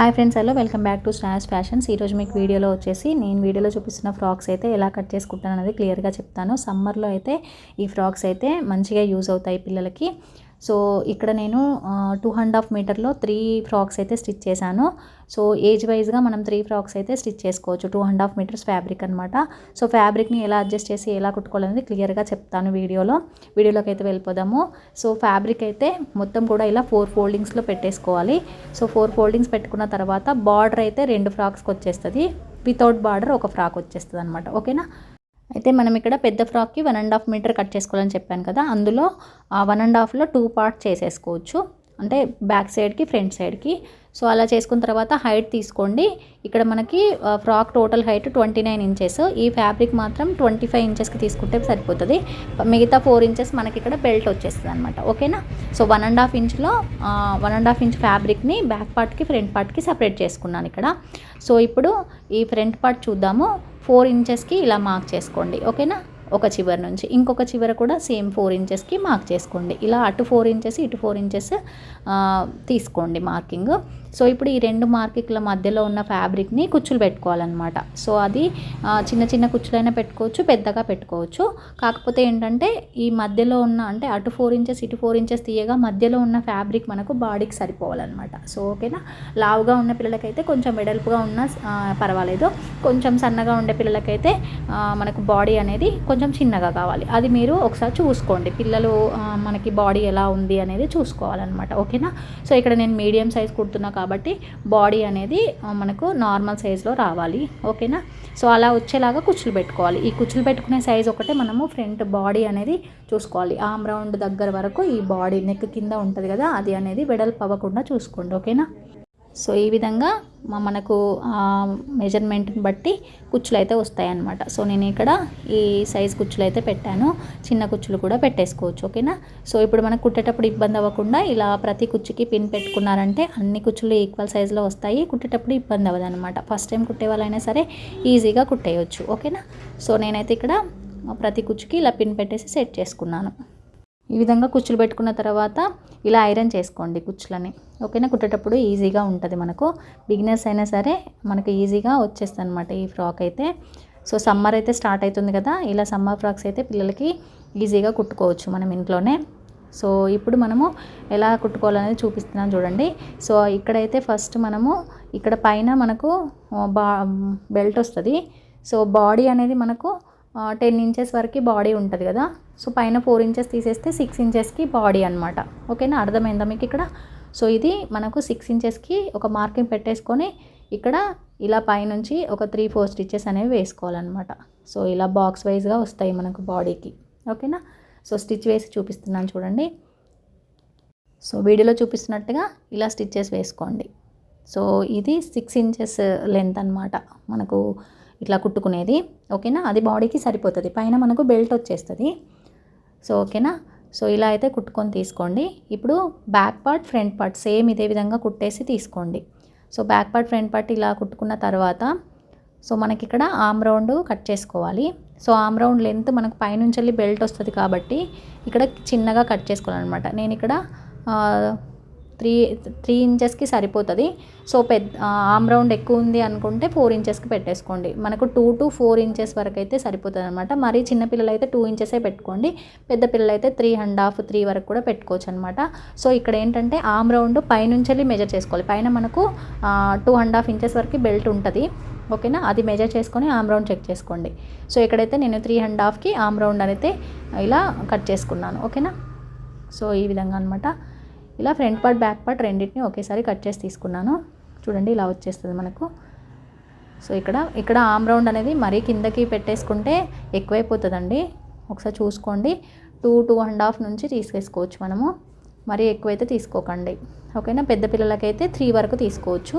Hi friends hello welcome back to stars fashions. ఈరోజు మీకు వీడియోలో వచ్చేసి నేను వీడియోలో చూపిస్తున్న ఫ్రాక్స్ అయితే ఎలా కట్ చేసుకుంటాను అనేది క్లియర్గా చెప్తాను. సమ్మర్లో అయితే ఈ ఫ్రాక్స్ అయితే మంచిగా యూజ్ అవుతాయి పిల్లలకి. సో ఇక్కడ నేను టూ అండ్ హాఫ్ మీటర్లో త్రీ ఫ్రాక్స్ అయితే స్టిచ్ చేశాను. సో ఏజ్ వైజ్గా మనం త్రీ ఫ్రాక్స్ అయితే స్టిచ్ చేసుకోవచ్చు. Two and half metres fabric అనమాట సో ఫ్యాబ్రిక్ని ఎలా అడ్జస్ట్ చేసి ఎలా కుట్టుకోవాలనేది క్లియర్గా చెప్తాను వీడియోలో. వీడియోలోకి అయితే వెళ్ళిపోదాము. సో ఫ్యాబ్రిక్ అయితే మొత్తం కూడా ఇలా ఫోర్ ఫోల్డింగ్స్లో పెట్టేసుకోవాలి. సో ఫోర్ ఫోల్డింగ్స్ పెట్టుకున్న తర్వాత బార్డర్ అయితే రెండు ఫ్రాక్స్కి వచ్చేస్తుంది. వితౌట్ బార్డర్ ఒక ఫ్రాక్ వచ్చేస్తుంది అనమాట ఓకేనా అయితే మనం ఇక్కడ పెద్ద ఫ్రాక్కి one and half metre cut చేసుకోవాలని చెప్పాను కదా అందులో వన్ అండ్ హాఫ్లో టూ పార్ట్ చేసేసుకోవచ్చు. అంటే బ్యాక్ సైడ్కి ఫ్రంట్ సైడ్కి సో అలా చేసుకున్న తర్వాత హైట్ తీసుకోండి. ఇక్కడ మనకి frock total height twenty nine inches ఈ ఫ్యాబ్రిక్ మాత్రం ట్వంటీ ఫైవ్ ఇంచెస్కి తీసుకుంటే సరిపోతుంది. మిగతా ఫోర్ ఇంచెస్ మనకి ఇక్కడ బెల్ట్ వచ్చేస్తుంది అనమాట ఓకేనా? సో వన్ అండ్ హాఫ్ ఇంచ్లో వన్ అండ్ హాఫ్ ఇంచ్ ఫ్యాబ్రిక్ని బ్యాక్ పార్ట్కి ఫ్రంట్ పార్ట్కి సపరేట్ చేసుకున్నాను ఇక్కడ. సో ఇప్పుడు ఈ ఫ్రంట్ పార్ట్ చూద్దాము. ఫోర్ ఇంచెస్కి ఇలా మార్క్ చేసుకోండి. ఓకేనా? ఒక చివరి నుంచి ఇంకొక చివర కూడా సేమ్ ఫోర్ ఇంచెస్కి మార్క్ చేసుకోండి. ఇలా అటు ఫోర్ ఇంచెస్ ఇటు ఫోర్ ఇంచెస్ తీసుకోండి మార్కింగ్ సో ఇప్పుడు ఈ రెండు మార్కింగ్ల మధ్యలో ఉన్న ఫ్యాబ్రిక్ని కుచ్చులు పెట్టుకోవాలన్నమాట. సో అది చిన్న చిన్న కుచ్చులైనా పెట్టుకోవచ్చు పెద్దగా పెట్టుకోవచ్చు. కాకపోతే ఏంటంటే ఈ మధ్యలో ఉన్న అంటే అటు ఫోర్ ఇంచెస్ ఇటు ఫోర్ ఇంచెస్ తీయగా మధ్యలో ఉన్న ఫ్యాబ్రిక్ మనకు బాడీకి సరిపోవాలన్నమాట. సో ఓకేనా? లావుగా ఉన్న పిల్లలకైతే కొంచెం వెడల్పుగా ఉన్న పర్వాలేదు. కొంచెం సన్నగా ఉండే పిల్లలకైతే మనకు బాడీ అనేది కొంచెం చిన్నగా కావాలి. అది మీరు ఒకసారి చూసుకోండి. పిల్లలు మనకి బాడీ ఎలా ఉంది అనేది చూసుకోవాలన్నమాట. ఓకేనా? సో ఇక్కడ నేను మీడియం సైజ్ కుడుతున్నా కాబట్టి బాడీ అనేది మనకు నార్మల్ సైజులో రావాలి. ఓకేనా? సో అలా వచ్చేలాగా కుచ్చులు పెట్టుకోవాలి. ఈ కుచ్చులు పెట్టుకునే సైజ్ ఒకటే మనము ఫ్రంట్ బాడీ అనేది చూసుకోవాలి. ఆమ్ రౌండ్ దగ్గర వరకు ఈ బాడీ నెక్ కింద ఉంటుంది కదా అది అనేది వెడల్పు అవ్వకుండా చూసుకోండి. ఓకేనా? సో ఈ విధంగా మనకు మెజర్మెంట్ని బట్టి కుచ్చులు అయితే వస్తాయన్నమాట. సో నేను ఇక్కడ ఈ సైజ్ కుచ్చులు అయితే పెట్టాను. చిన్న కుచ్చులు కూడా పెట్టేసుకోవచ్చు ఓకేనా? సో ఇప్పుడు మనకు కుట్టేటప్పుడు ఇబ్బంది అవ్వకుండా ఇలా ప్రతి కుచ్చుకి పిన్ పెట్టుకున్నారంటే అన్ని కుచ్చులు ఈక్వల్ సైజులో వస్తాయి. కుట్టేటప్పుడు ఇబ్బంది అవ్వదు అనమాట ఫస్ట్ టైం కుట్టే వాళ్ళైనా సరే ఈజీగా కుట్టేయచ్చు ఓకేనా? సో నేనైతే ఇక్కడ ప్రతి కుచ్చుకి ఇలా పిన్ పెట్టేసి సెట్ చేసుకున్నాను. ఈ విధంగా కుచ్చులు పెట్టుకున్న తర్వాత ఇలా ఐరన్ చేసుకోండి కుచ్చులని. ఓకేనా? కుట్టేటప్పుడు ఈజీగా ఉంటుంది మనకు. బిగినర్స్ అయినా సరే మనకు ఈజీగా వచ్చేస్తుంది అనమాట ఈ ఫ్రాక్ అయితే. సో సమ్మర్ అయితే స్టార్ట్ అవుతుంది కదా. ఇలా సమ్మర్ ఫ్రాక్స్ అయితే పిల్లలకి ఈజీగా కుట్టుకోవచ్చు మనం ఇంట్లోనే. సో ఇప్పుడు మనము ఎలా కుట్టుకోవాలనేది చూపిస్తున్నాను చూడండి. సో ఇక్కడైతే ఫస్ట్ మనము ఇక్కడ పైన మనకు బా బెల్ట్ వస్తుంది. సో బాడీ అనేది మనకు టెన్ ఇంచెస్ వరకు బాడీ ఉంటుంది కదా. సో పైన ఫోర్ ఇంచెస్ తీసేస్తే సిక్స్ ఇంచెస్కి బాడీ అనమాట ఓకేనా? అర్థమైందా మీకు ఇక్కడ? సో ఇది మనకు సిక్స్ ఇంచెస్కి ఒక మార్కింగ్ పెట్టేసుకొని ఇక్కడ ఇలా పైనుంచి ఒక త్రీ ఫోర్ స్టిచ్చెస్ అనేవి వేసుకోవాలన్నమాట. సో ఇలా బాక్స్ వైజ్గా వస్తాయి మనకు బాడీకి ఓకేనా? సో స్టిచ్ వేసి చూపిస్తున్నాను చూడండి. సో వీడియోలో చూపిస్తున్నట్టుగా ఇలా స్టిచ్చెస్ వేసుకోండి. సో ఇది సిక్స్ ఇంచెస్ లెంత్ అనమాట మనకు ఇట్లా కుట్టుకునేది. ఓకేనా? అది బాడీకి సరిపోతుంది. పైన మనకు బెల్ట్ వచ్చేస్తుంది. సో ఓకేనా? సో ఇలా అయితే కుట్టుకొని తీసుకోండి. ఇప్పుడు back part front part same ఇదే విధంగా కుట్టేసి తీసుకోండి. So back part front part ఇలా కుట్టుకున్న తర్వాత సో మనకి ఇక్కడ ఆమ్ రౌండ్ కట్ చేసుకోవాలి. సో ఆమ్ రౌండ్ లెంత్ మనకు పైనుంచి వెళ్ళి బెల్ట్ వస్తుంది కాబట్టి ఇక్కడ చిన్నగా కట్ చేసుకోవాలన్నమాట. నేను ఇక్కడ త్రీ త్రీ ఇంచెస్కి సరిపోతుంది. సో పెద్ద ఆమ్ రౌండ్ ఎక్కువ ఉంది అనుకుంటే ఫోర్ ఇంచెస్కి పెట్టేసుకోండి. మనకు టూ టు ఫోర్ ఇంచెస్ వరకు అయితే సరిపోతుంది అనమాట మరీ చిన్నపిల్లలు అయితే టూ ఇంచెసే పెట్టుకోండి. పెద్ద పిల్లలు అయితే త్రీ అండ్ హాఫ్ త్రీ వరకు కూడా పెట్టుకోవచ్చు అనమాట సో ఇక్కడ ఏంటంటే ఆమ్ రౌండ్ పైనుంచి మెజర్ చేసుకోవాలి. పైన మనకు టూ అండ్ హాఫ్ ఇంచెస్ వరకు బెల్ట్ ఉంటుంది. ఓకేనా? అది మెజర్ చేసుకొని ఆమ్ రౌండ్ చెక్ చేసుకోండి. సో ఇక్కడైతే నేను త్రీ అండ్ హాఫ్కి ఆమ్ రౌండ్ అయితే ఇలా కట్ చేసుకున్నాను. ఓకేనా? సో ఈ విధంగా అనమాట ఇలా ఫ్రంట్ పార్ట్ బ్యాక్ పార్ట్ రెండింటిని ఒకేసారి కట్ చేసి తీసుకున్నాను. చూడండి ఇలా వచ్చేస్తుంది మనకు. సో ఇక్కడ ఇక్కడ ఆమ్ రౌండ్ అనేది మరీ కిందకి పెట్టేసుకుంటే ఎక్కువైపోతుందండి. ఒకసారి చూసుకోండి. టూ టూ అండ్ హాఫ్ నుంచి తీసేసుకోవచ్చు మనము. మరీ ఎక్కువైతే తీసుకోకండి. ఓకేనా? పెద్ద పిల్లలకైతే త్రీ వరకు తీసుకోవచ్చు.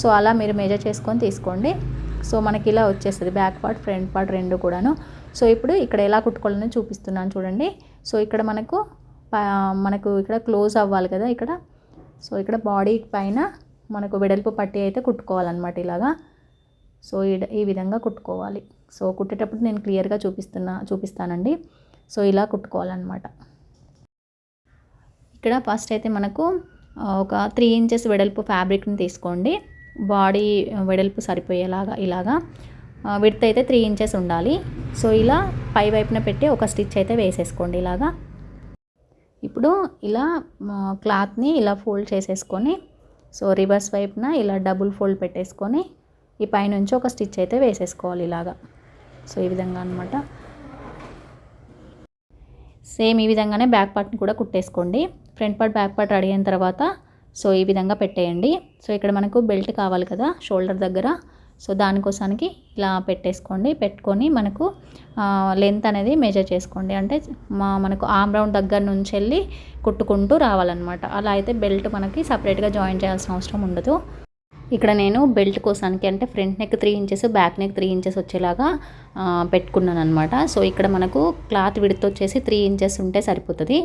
సో అలా మీరు మెజర్ చేసుకొని తీసుకోండి. సో మనకి ఇలా వచ్చేస్తుంది. బ్యాక్ పార్ట్ ఫ్రంట్ పార్ట్ రెండు కూడాను. సో ఇప్పుడు ఇక్కడ ఎలా కుట్టుకోవాలని చూపిస్తున్నాను చూడండి. సో ఇక్కడ మనకు మనకు ఇక్కడ క్లోజ్ అవ్వాలి కదా ఇక్కడ. సో ఇక్కడ బాడీ పైన మనకు వెడల్పు పట్టి అయితే కుట్టుకోవాలన్నమాట ఇలాగా. సో ఈ విధంగా కుట్టుకోవాలి. సో కుట్టేటప్పుడు నేను క్లియర్గా చూపిస్తున్నా చూపిస్తానండి. సో ఇలా కుట్టుకోవాలన్నమాట. ఇక్కడ ఫస్ట్ అయితే మనకు ఒక త్రీ ఇంచెస్ వెడల్పు ఫ్యాబ్రిక్ని తీసుకోండి. బాడీ వెడల్పు సరిపోయేలాగా ఇలాగా. విడ్త్ అయితే త్రీ ఇంచెస్ ఉండాలి. సో ఇలా పై వైపున పెట్టి ఒక స్టిచ్ అయితే వేసేసుకోండి ఇలాగా. ఇప్పుడు ఇలా క్లాత్ని ఇలా ఫోల్డ్ చేసేసుకొని సో రివర్స్ వైపున ఇలా డబుల్ ఫోల్డ్ పెట్టేసుకొని ఈ పైనుంచి ఒక స్టిచ్ అయితే వేసేసుకోవాలి ఇలాగా. సో ఈ విధంగా అనమాట సేమ్ ఈ విధంగానే బ్యాక్ పార్ట్ని కూడా కుట్టేసుకోండి. Front part back part ready అయిన తర్వాత సో ఈ విధంగా పెట్టేయండి. సో ఇక్కడ మనకు బెల్ట్ కావాలి కదా షోల్డర్ దగ్గర. సో దానికోసానికి ఇలా పెట్టేసుకోండి. పెట్టుకొని మనకు లెంత్ అనేది మెజర్ చేసుకోండి. అంటే మా మనకు ఆమ్ రౌండ్ దగ్గర నుంచి వెళ్ళి కుట్టుకుంటూ రావాలన్నమాట. అలా అయితే బెల్ట్ మనకి సపరేట్గా జాయిన్ చేయాల్సిన అవసరం ఉండదు. ఇక్కడ నేను బెల్ట్ కోసానికి అంటే front neck three inches back neck three inches వచ్చేలాగా పెట్టుకున్నాను అనమాట సో ఇక్కడ మనకు క్లాత్ విడత్ వచ్చేసి త్రీ ఇంచెస్ ఉంటే సరిపోతుంది.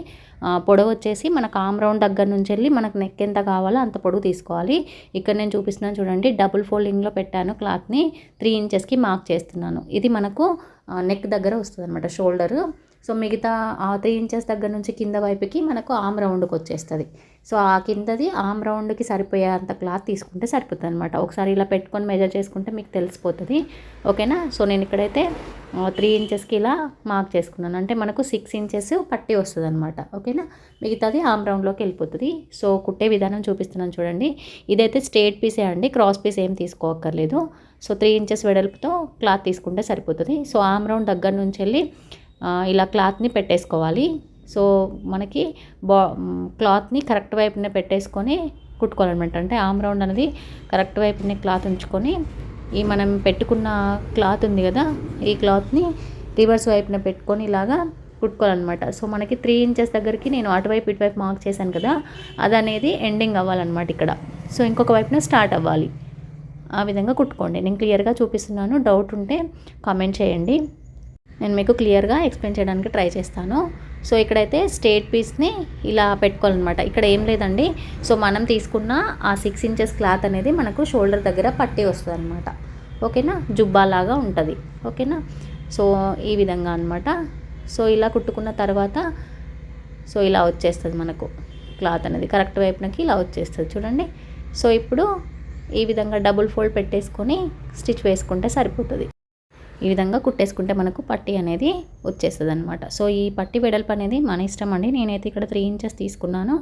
పొడవు వచ్చేసి మనకు ఆమ్ రౌండ్ దగ్గర నుంచి వెళ్ళి మనకు నెక్ ఎంత కావాలో అంత పొడవు తీసుకోవాలి. ఇక్కడ నేను చూపిస్తున్నాను చూడండి డబుల్ ఫోల్డింగ్లో పెట్టాను క్లాత్ని త్రీ ఇంచెస్కి మార్క్ చేస్తున్నాను. ఇది మనకు నెక్ దగ్గర వస్తుంది అనమాట షోల్డర్ సో మిగతా ఆ త్రీ ఇంచెస్ దగ్గర నుంచి కింద వైపుకి మనకు ఆమ్ రౌండ్కి వచ్చేస్తుంది. సో ఆ కిందది ఆమ్ రౌండ్కి సరిపోయే అంత క్లాత్ తీసుకుంటే సరిపోతుంది అనమాట ఒకసారి ఇలా పెట్టుకొని మెజర్ చేసుకుంటే మీకు తెలిసిపోతుంది. ఓకేనా? సో నేను ఇక్కడైతే త్రీ ఇంచెస్కి ఇలా మార్క్ చేసుకున్నాను. అంటే మనకు సిక్స్ ఇంచెస్ పట్టి వస్తుంది అనమాట ఓకేనా? మిగతాది ఆమ్ రౌండ్లోకి వెళ్ళిపోతుంది. సో కుట్టే విధానం చూపిస్తున్నాను చూడండి. ఇదైతే స్ట్రేట్ పీసే అండి. క్రాస్ పీస్ ఏం తీసుకోక్కర్లేదు. సో త్రీ ఇంచెస్ వెడల్పుతో క్లాత్ తీసుకుంటే సరిపోతుంది. సో ఆమ్ రౌండ్ దగ్గర నుంచి వెళ్ళి ఇలా క్లాత్ని పెట్టేసుకోవాలి. సో మనకి బా క్లాత్ని కరెక్ట్ వైపునే పెట్టేసుకొని కుట్టుకోవాలన్నమాట. అంటే ఆమ్ రౌండ్ అనేది కరెక్ట్ వైపునే క్లాత్ ఉంచుకొని ఈ మనం పెట్టుకున్న క్లాత్ ఉంది కదా ఈ క్లాత్ని రివర్స్ వైపున పెట్టుకొని ఇలాగా కుట్టుకోవాలన్నమాట. సో మనకి త్రీ ఇంచెస్ దగ్గరికి నేను అటువైపు ఇటువైపు మార్క్ చేశాను కదా అది అనేది ఎండింగ్ అవ్వాలన్నమాట ఇక్కడ. సో ఇంకొక వైపున స్టార్ట్ అవ్వాలి. ఆ విధంగా కుట్టుకోండి. నేను క్లియర్గా చూపిస్తున్నాను. డౌట్ ఉంటే కామెంట్ చేయండి. నేను మీకు క్లియర్గా ఎక్స్ప్లెయిన్ చేయడానికి ట్రై చేస్తాను. సో ఇక్కడైతే స్టేట్ పీస్ని ఇలా పెట్టుకోవాలన్నమాట. ఇక్కడ ఏం లేదండి. సో మనం తీసుకున్న ఆ సిక్స్ ఇంచెస్ క్లాత్ అనేది మనకు షోల్డర్ దగ్గర పట్టి వస్తుంది అనమాట ఓకేనా? జుబ్బా లాగా ఉంటుంది. ఓకేనా? సో ఈ విధంగా అనమాట సో ఇలా కుట్టుకున్న తర్వాత సో ఇలా వచ్చేస్తుంది మనకు క్లాత్ అనేది. కరెక్ట్ వైపునకి ఇలా వచ్చేస్తుంది చూడండి. సో ఇప్పుడు ఈ విధంగా డబుల్ ఫోల్డ్ పెట్టేసుకొని స్టిచ్ వేసుకుంటే సరిపోతుంది. ఈ విధంగా కుట్టేసుకుంటే మనకు పట్టి అనేది వచ్చేస్తుంది అనమాట సో ఈ పట్టి వెడల్పు అనేది మన ఇష్టం అండి. నేనైతే ఇక్కడ త్రీ ఇంచెస్ తీసుకున్నాను.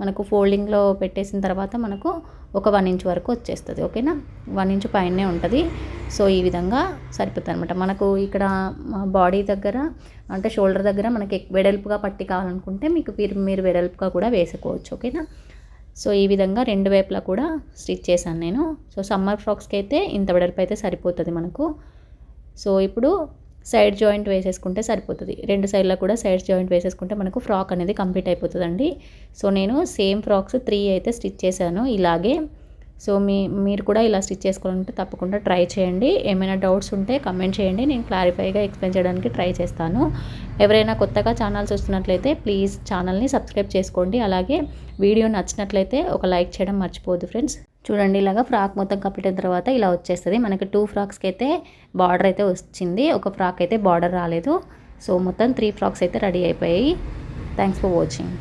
మనకు ఫోల్డింగ్లో పెట్టేసిన తర్వాత మనకు ఒక వన్ ఇంచ్ వరకు వచ్చేస్తుంది. ఓకేనా? వన్ ఇంచ్ పైనే ఉంటుంది. సో ఈ విధంగా సరిపోతుంది అనమాట మనకు ఇక్కడ బాడీ దగ్గర అంటే షోల్డర్ దగ్గర మనకి వెడల్పుగా పట్టి కావాలనుకుంటే మీకు మీరు మీరు వెడల్పుగా కూడా వేసుకోవచ్చు. ఓకేనా? సో ఈ విధంగా రెండు వైపులా కూడా స్టిచ్ చేశాను నేను. సో సమ్మర్ ఫ్రాక్స్కి అయితే ఇంత వెడల్పు అయితే సరిపోతుంది మనకు. సో ఇప్పుడు సైడ్ జాయింట్ వేసేసుకుంటే సరిపోతుంది. రెండు సైడ్లో కూడా సైడ్ జాయింట్ వేసేసుకుంటే మనకు ఫ్రాక్ అనేది కంప్లీట్ అయిపోతుందండి. సో నేను సేమ్ ఫ్రాక్స్ త్రీ అయితే స్టిచ్ చేశాను ఇలాగే. సో మీ మీరు కూడా ఇలా స్టిచ్ చేసుకోవాలంటే తప్పకుండా ట్రై చేయండి. ఏమైనా డౌట్స్ ఉంటే కమెంట్ చేయండి. నేను క్లారిఫైగా ఎక్స్ప్లెయిన్ చేయడానికి ట్రై చేస్తాను. ఎవరైనా కొత్తగా ఛానల్స్ వస్తున్నట్లయితే ప్లీజ్ ఛానల్ని సబ్స్క్రైబ్ చేసుకోండి. అలాగే వీడియో నచ్చినట్లయితే ఒక లైక్ చేయడం మర్చిపోవద్దు ఫ్రెండ్స్. చూడండి ఇలాగా ఫ్రాక్ మొత్తం కప్పిటిన తర్వాత ఇలా వచ్చేస్తుంది. మనకి టూ ఫ్రాక్స్కి అయితే బార్డర్ అయితే వచ్చింది. ఒక ఫ్రాక్ అయితే బార్డర్ రాలేదు. సో మొత్తం త్రీ ఫ్రాక్స్ అయితే రెడీ అయిపోయాయి. Thanks for watching